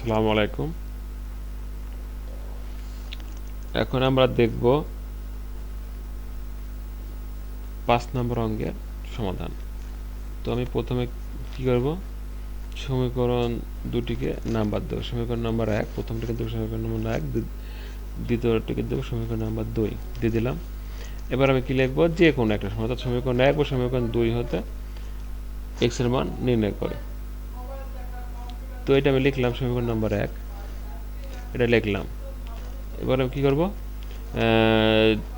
আসসালামু আলাইকুম। এখন আমরা দেখব পাঁচ নম্বর অঙ্কের সমাধান। তো আমি প্রথমে কি করব? সমীকরণ দুটিকে নাম্বার দেবো। সমীকরণ নাম্বার এক, প্রথমটিকে দেবো, সমীকরণ নাম্বার এক, দ্বি- দ্বিতীয়টিকে দেবো, সমীকরণ নাম্বার দুই। দিয়ে দিলাম। এবার আমি কি লিখব? যে কোনো একটা সময় অর্থাৎ সমীকরণ এক বা সমীকরণ দুই হতে এক্সের মান নির্ণয় করে। তো এটা আমি লিখলাম সমীকরণ নাম্বার এক। এটা লিখলাম। এবার আমি কী করব?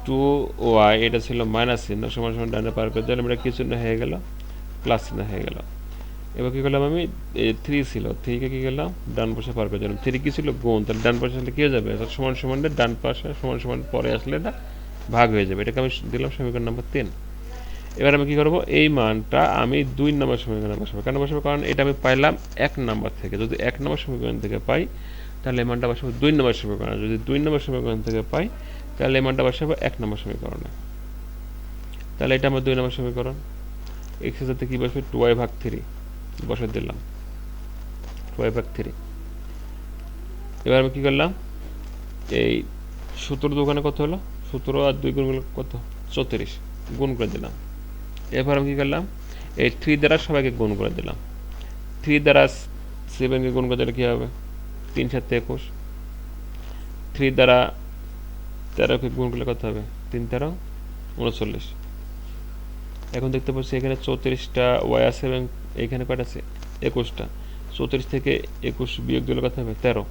টু ওয়াই এটা ছিল মাইনাস চিহ্ন, সমান সমান ডানে পার করে দিলাম এটা কি চিহ্ন হয়ে গেল? প্লাস চিহ্ন হয়ে গেল। এবার কী করলাম আমি? থ্রি ছিল থ্রিকে কী করলাম? ডান পাশে পার করে দিলাম থ্রি কী ছিল? গুণ। তাহলে ডান পাশে আসলে কী যাবে? সমান সমান ডান পাশে সমান সমান পরে আসলে এটা ভাগ হয়ে যাবে। এটাকে আমি দিলাম সমীকরণ নাম্বার তিন। এবার আমি কি করব? এই মানটা আমি দুই নম্বর সমীকরণে বসাবো। কেন বসাবো? কারণ এটা আমি পাইলাম এক নম্বর থেকে। যদি এক নম্বর সমীকরণ থেকে পাই, তাহলে এই মানটা বসাবো দুই নম্বর সমীকরণে। যদি দুই নম্বর সমীকরণ থেকে পাই, তাহলে এই মানটা বসাবো এক নম্বর সমীকরণে। তাহলে এটা আমার দুই নম্বর সমীকরণ। এক্স সাথে কি বসবে? টু ওয়াই ভাগ থ্রি বসে দিলাম। টু ওয়াই ভাগ থ্রি এবার আমি কি করলাম? এই সতেরো দোকানে কত হলো? সতেরো আর দুই গুণ কত? চৌত্রিশ। গুণ করে দিলাম। এরপর আমি কী করলাম? এই থ্রি দ্বারা সবাইকে গুণ করে দিলাম। থ্রি দ্বারা সেভেনকে গুণ করে দিলে কী হবে? তিন সাতে একুশ। থ্রি দ্বারা তেরোকে গুণ করলে কত হবে? তিন তেরো, উনচল্লিশ। এখন দেখতে পাচ্ছি এখানে চৌত্রিশটা ওয়াই আছে এবং এখানে কয়টা আছে? একুশটা। চৌত্রিশ থেকে একুশ বিয়োগ দিলে কত হবে? তেরো।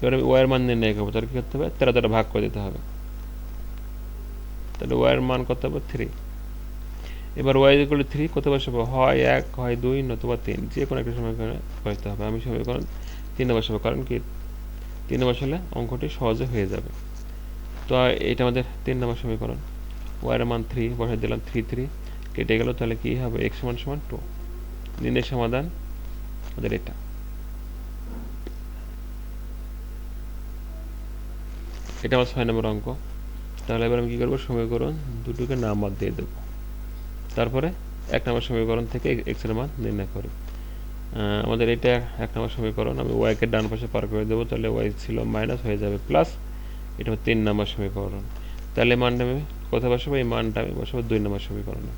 এবার আমি ওয়াইয়ের মান নির্ণয় করব। তাহলে কী করতে হবে? তেরো দ্বারা ভাগ করে দিতে হবে। তাহলে ওয়াইয়ের মান কত হবে? থ্রি এবার ওয়াই ইকুয়াল থ্রি কত বসাবো? হয় এক, হয় দুই, নতুবা তিন। যে কোনো একটা সমীকরণে বসাতে হবে। আমি সমীকরণ তিনে বসাবো, কারণ কি তিনে বসালে অঙ্কটি সহজে হয়ে যাবে। তো এটা আমাদের তিন নম্বর সমীকরণ। ওয়াইয়ের মান থ্রি বসাই দিলাম থ্রি থ্রি কেটে গেল, তাহলে কি হবে? এক্স সমান সমান টু নির্ণয় সমাধান আমাদের এটা। এটা আমার ছয় নম্বর অঙ্ক। তাহলে এবার আমি কী করব? সমীকরণ দুটোকে নাম্বার দিয়ে দেবো। তারপরে এক নম্বর সমীকরণ থেকে এক্সের মান নির্ণয় করি। আমাদের এটা এক নম্বর সমীকরণ, আমি ওয়াইকে ডান পাশে পার করে দেবো, তাহলে ওয়াই ছিল মাইনাস হয়ে যাবে প্লাস এটা হচ্ছে তিন নম্বর সমীকরণ। তাহলে মানটা আমি কোথায় বসাবো? এই মানটা আমি বসাবো দুই নম্বর সমীকরণে।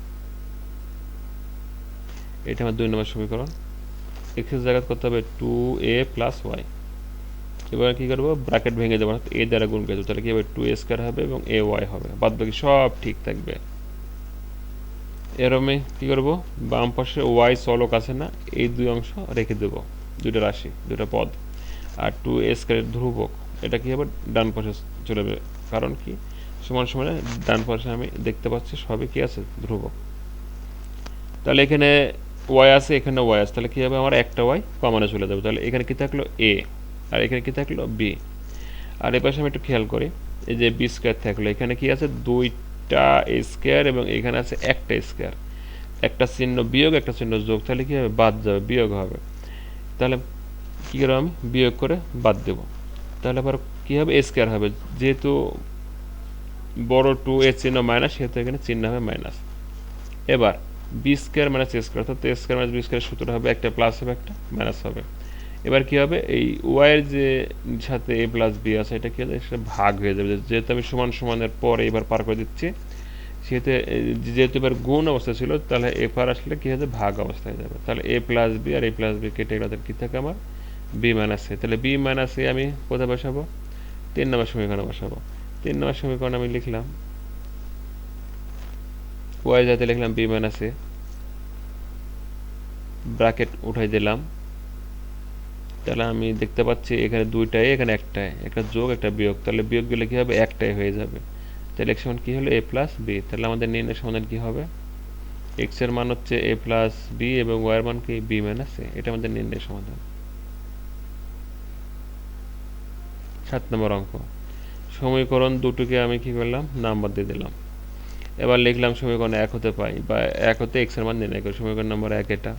এটা আমার দুই নম্বর সমীকরণ। এক্সের জায়গা করতে হবে টু এ প্লাস ওয়াই এবার কি করব? ব্র্যাকেট ভেঙে দেবো এ দ্বারা গুণ করে দেবো। তাহলে কি হবে? টু এ স্কোয়ার হবে এবং এ ওয়াই হবে। বাদ বাকি সব ঠিক থাকবে। এর আমি কি করব? বাম পাশে ওয়াই চলক আছে না, এই দুই অংশ রেখে দেবো। দুইটা রাশি, দুইটা পদ। আর টু স্কোয়ারের ধ্রুবক। এটা কি হবে ডান পাশে চলে যাবে? কারণ কি? সমান সমান ডান পাশে আমি দেখতে পাচ্ছি সবই কি আছে? ধ্রুবক। তাহলে এখানে ওয়াই আছে, এখানে ওয়াই আছে। তাহলে কি হবে? আমার একটা ওয়াই কমানো চলে যাবে। তাহলে এখানে কি থাকল? এ আর এখানে কি থাকল? বি আর এপাশে আমি একটু খেয়াল করি। এই যে বি স্কোয়ার থাকল। এখানে কি আছে? দুইটা স্কোয়ার এবং এখানে আছে একটা স্কোয়ার একটা চিহ্ন বিয়োগ, একটা চিহ্ন যোগ। তাহলে কি হবে? বাদ যাবে, বিয়োগ হবে। তাহলে কি করব আমি? বিয়োগ করে বাদ দেব। তাহলে আবার কি হবে? স্কোয়ার হবে। যেহেতু বড় টু এর চিহ্ন মাইনাস সেহেতু এখানে চিহ্ন হবে মাইনাস এবার B square minus A square অর্থাৎ A square minus B square সূত্র হবে একটা প্লাস হবে, একটা মাইনাস হবে। এবার কি হবে? এই ওয়াইয়ের যে সাথে এ প্লাস বি আছে, এটা কি হবে? সেটা ভাগ হয়ে যাবে। যেহেতু আমি সমান সমানের পরে এবার পার করে দিচ্ছি, সেহেতু যেহেতু এবার গুণ অবস্থা ছিল, তাহলে এ পার আসলে কি হবে ভাগ অবস্থায় যাবে। তাহলে এ প্লাস বি আর এ প্লাস বি কেটে গেলে কি থাকে আমার? বি মাইনাস এ তাহলে বি মাইনাস এ আমি কোথায় বসাবো? তিন নম্বর সমীকরণে বসাবো। তিন নম্বর সমীকরণ আমি লিখলাম ওয়াই যাতে লিখলাম বি মাইনাস এ ব্র্যাকেট উঠাই দিলাম তাহলে আমি দেখতে পাচ্ছি এখানে দুইটাই, এখানে একটাই। একটা যোগ, একটা বিয়োগ। তাহলে বিয়োগ গেলে কি হবে? একটাই হয়ে যাবে। তাহলে এক্স সমান কি হলো? এ প্লাস বি তাহলে আমাদের নির্ণয় সমাধান কি হবে? এক্সের মান হচ্ছে এ প্লাস বি এবং ওয়াই এর মান কি? বি মাইনাস এ এটা আমাদের নির্ণয় সমাধান। সাত নম্বর অঙ্ক। সমীকরণ দুটোকে আমি কি করলাম? নাম্বার দিয়ে দিলাম। এবার লিখলাম সমীকরণ এক হতে পাই বা এক হতে এক্সের মান নির্ণয় করি। সমীকরণ নম্বর এক এটা।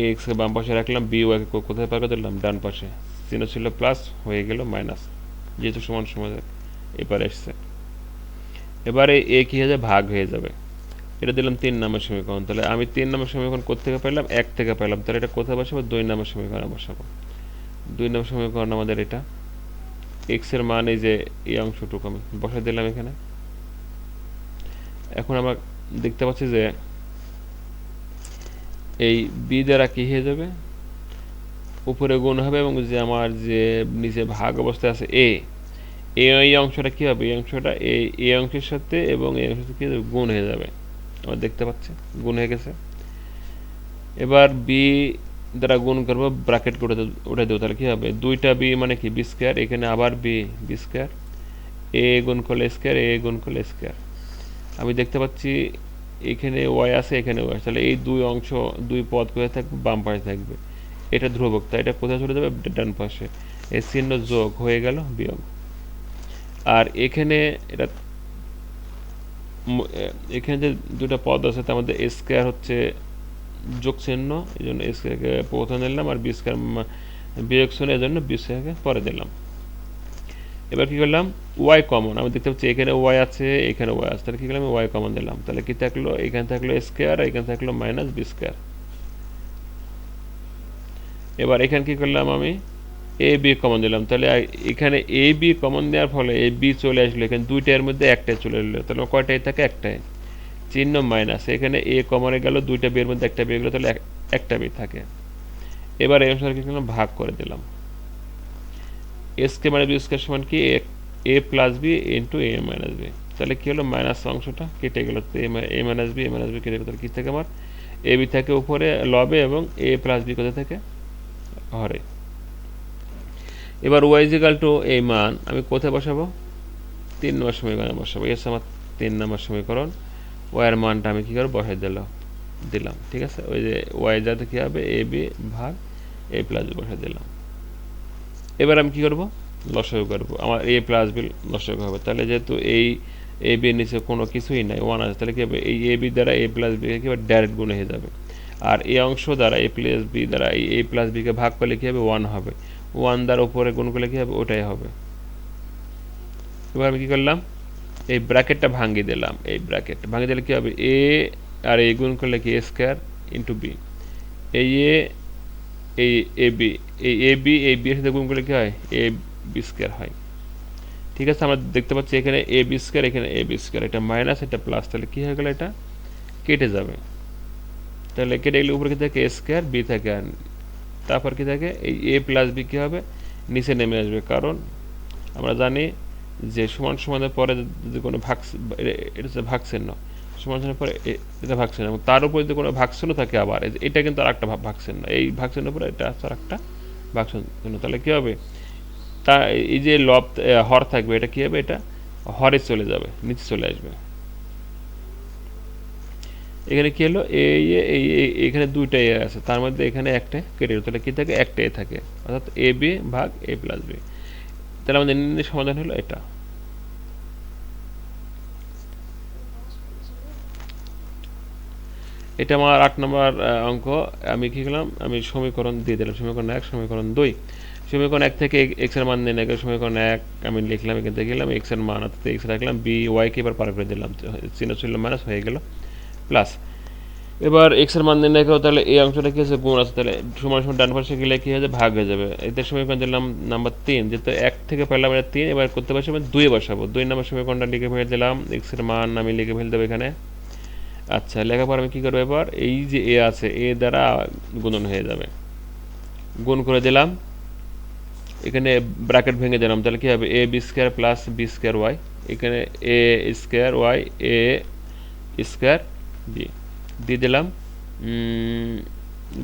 এক্স বাম পাশে রাখলাম বি ওয়াই কোথায় পার করে দিলাম ডান পাশে। চিহ্ন ছিল প্লাস হয়ে গেল মাইনাস যেহেতু সমান সমান এবার এসছে এবারে এ কি হয়ে যাবে? ভাগ হয়ে যাবে। এটা দিলাম তিন নম্বর সমীকরণ। তাহলে আমি তিন নম্বর সমীকরণ কোথেকে পেলাম এক থেকে পাইলাম। তাহলে এটা কোথায় বসাবো? দুই নম্বর সমীকরণে বসাবো। দুই নম্বর সমীকরণ আমাদের এটা। এক্সের মান এই যে এই অংশটুকু আমি বসাই দিলাম এখানে। এখন আমরা দেখতে পাচ্ছি যে এই বি দ্বারা কি হয়ে যাবে? উপরে গুণ হবে এবং যে আমার যে নিচে ভাগ অবস্থায় আছে এ এ এই অংশটা কি হবে? এই অংশটা এই এ অংশের সাথে এবং এই অংশের সাথে কি? গুণ হয়ে যাবে। আমরা দেখতে পাচ্ছি, গুণ হয়ে গেছে। এবার বি দ্বারা গুণ করব ব্র্যাকেট করে উঠে দেবো। তাহলে কি হবে? দুইটা বি মানে কি? বি স্কোয়ার এখানে আবার বি বি স্কোয়ার এ গুণ করলে স্কোয়ার এ গুণ করলে স্কোয়ার আমি দেখতে পাচ্ছি এখানে ওয়াই আছে, এখানে ওয়াই তাহলে এই দুই অংশ, দুই পদ কোথায় থাকবে? বাম পাশে থাকবে। এটা ধ্রুবক, তাই এটা কোথায় চলে যাবে? ডান পাশে। এই চিহ্ন যোগ হয়ে গেল, বিয়োগ। আর এখানে এটা এখানে যে দুটো পদ আছে, তার মধ্যে স্কোয়ার হচ্ছে যোগ চিহ্ন, এই জন্য স্কোয়ারকে প্রথমে নিলাম, আর বি স্কোয়ার বিয়োগ চিহ্ন, এই জন্য বি স্কোয়ারকে পরে দিলাম এবার কি করলাম? ওয়াই কমন আমি দেখতে পাচ্ছি এখানে ওয়াই আছে, এখানে ওয়াই আছে। তাহলে কি করলাম? ওয়াই কমন দিলাম। তাহলে কি থাকল? এখানে থাকল স্কোয়ার এখানে থাকল মাইনাস বি স্কোয়ার এবার এখানে কি করলাম আমি? এ বি কমন দিলাম। তাহলে এখানে এ বি কমন দেওয়ার ফলে এ বি চলে আসলো। এখানে দুইটার মধ্যে একটাই চলে এলো। তাহলে কয়টাই থাকে? একটাই। চিহ্ন মাইনাস এখানে এ কমনে গেল, দুইটা বিয়ের মধ্যে একটা বিয়ে গেলো তাহলে একটা বি থাকে। এবার এই অনুসারে কি করলাম? ভাগ করে দিলাম। এস কে মাইনাস বি স্কোয়ার সমান কি? A plus B into A minus B তাহলে কি হলো? মাইনাস অংশটা কেটে গেল। A minus B A minus B কেটে গেল। তাহলে কি থাকে আমার? এ বি থাকে উপরে লবে এবং এ প্লাস বি কোথায় থাকে? হরে এবার ওয়াই ইজিক্যাল টু এই মান আমি কোথায় বসাবো? তিন নম্বর সমীকরণে বসাবো। এস আমার তিন নম্বর সমীকরণ। ওয়াইয়ের মানটা আমি কী করব? বসাই দিলাম দিলাম। ঠিক আছে? ওই যে ওয়াই যাতে কী হবে? এ বি ভাগ এ প্লাস বি বসাই দিলাম। এবার আমি কি করব? লসাগু করব। আমার এ প্লাস বি লসাগু হবে। তাহলে যেহেতু এই এ বির নিচে কোনো কিছুই নাই ওয়ান আছে, তাহলে কী হবে? এই এ বি দ্বারা এ প্লাস বি কী হবে? ডাইরেক্ট গুণ হয়ে যাবে। আর এই অংশ দ্বারা এ প্লাস বি দ্বারা এই এ প্লাস বিকে ভাগ করলে কী হবে? ওয়ান হবে। ওয়ান দ্বারা উপরে গুণ করলে কী হবে? ওটাই হবে। এবার আমি কী করলাম? এই ব্র্যাকেটটা ভাঙিয়ে দিলাম। এই ব্র্যাকেট ভাঙিয়ে দিলে কী হবে? এ আর এই গুণ করলে কি? এ স্কোয়ার ইন্টু বি এই এ এই এ বি এই এ বি এই বি এর সাথে গুণ করলে কী হয়? এ বি স্কোয়ার হয়। ঠিক আছে, আমরা দেখতে পাচ্ছি এখানে এ বি স্কোয়ার এখানে এ বি স্কোয়ার এটা মাইনাস এটা প্লাস তাহলে কী হয়ে গেলো এটা? কেটে যাবে। তাহলে কেটে গেলে উপরে কি থাকে? এ স্কোয়ার বি থাকে। আর তারপর কি থাকে? এই এ প্লাস বি কী হবে? নিচে নেমে আসবে। কারণ আমরা জানি যে সমান সমানের পরে যদি কোনো ভাগ এটা হচ্ছে ভাগ চিহ্ন সমান সমানের পরে এটা ভাগ চিহ্ন এবং তার উপরে যদি কোনো ভাগ থাকে আবার এটা কিন্তু আর একটা ভাগ চিহ্ন এই ভাগ চিহ্নের পরে এটা আর একটা ভাগ জন্য। তাহলে কী হবে? তা এই যে লব হর থাকবে, এটা কী হবে? এটা হরে চলে যাবে, নিচে চলে আসবে। এখানে কী হলো? এই এখানে দুইটা এ আছে, তার মধ্যে এখানে একটা কেটে। তাহলে কী থাকে? একটা এ থাকে, অর্থাৎ এ বি ভাগ এ প্লাস বি। তাহলে আমাদের সমাধান হলো এটা। এটা আমার আট নম্বর অঙ্ক। আমি কি করলাম? আমি সমীকরণ দিয়ে দিলাম। সমীকরণ এক, সমীকরণ দুই। সমীকরণ এক থেকে এক্সের মান নিয়ে গেলে সমীকরণ এক আমি লিখলাম, এখান থেকে গেলাম এক্সের মান অর্থাৎ এক্স রাখলাম বি ওয়াইকে এবার পার করে দিলাম। চিহ্ন ছিল মাইনাস হয়ে গেল প্লাস এবার এক্সের মান নির্ণয় করো, তাহলে এই অংশটা কি আছে গুণ আছে। তাহলে সমান সমান ডান পাশে গেলে কি হয়ে যাবে? ভাগ হয়ে যাবে। এদের সমীকরণ দিলাম নাম্বার তিন। যেহেতু এক থেকে পেলাম তিন, এবার করতে পারছি আমি দুই বসাবো। দুই নম্বর সমীকরণটা লিখে ফেলে দিলাম। এক্সের মান আমি লিখে ফেলে দেবো এখানে। আচ্ছা লেখার পর আমি কী করব এবার? এই যে এ আছে, এ দ্বারা গুণন হয়ে যাবে। গুণ করে দিলাম। এখানে ব্র্যাকেট ভেঙে দিলাম। তাহলে কি হবে? A B square plus B square Y এখানে A square Y A square B দিয়ে দিলাম।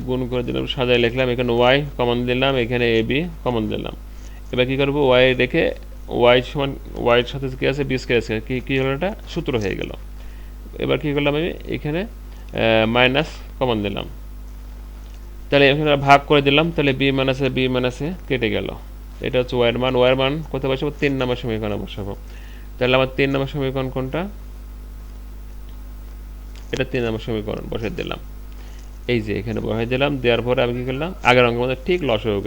গুণ করে দিলাম, সাজায় লিখলাম। এখানে ওয়াই কমন দিলাম, এখানে এ বি কমন দিলাম। এবার কী করব? ওয়াই রেখে ওয়াই সমান ওয়াইয়ের সাথে কী আছে? বি স্কোয়ার স্কোয়ার কী কী হলো এটা? সূত্র হয়ে গেল। এবার কী করলাম আমি? এখানে মাইনাস কমন দিলাম। তাহলে এখানে ভাগ করে দিলাম, তাহলে বি মাইনাসে বি মাইনাসে কেটে গেল। এটা হচ্ছে ওয়ার মান ওয়ার মান কোথায় বসাবো? তিন নম্বর সমীকরণে বসাবো। তাহলে আমার তিন নম্বর সমীকরণ কোনটা? এটা তিন নম্বর সমীকরণ বসে দিলাম। এই যে এখানে বসাই দিলাম, দেওয়ার পরে আমি কি করলাম? আগের অঙ্কের মধ্যে ঠিক লস হয়ে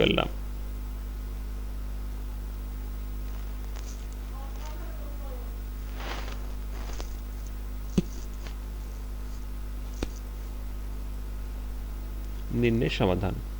গেলাম নির্ণয় সমাধান।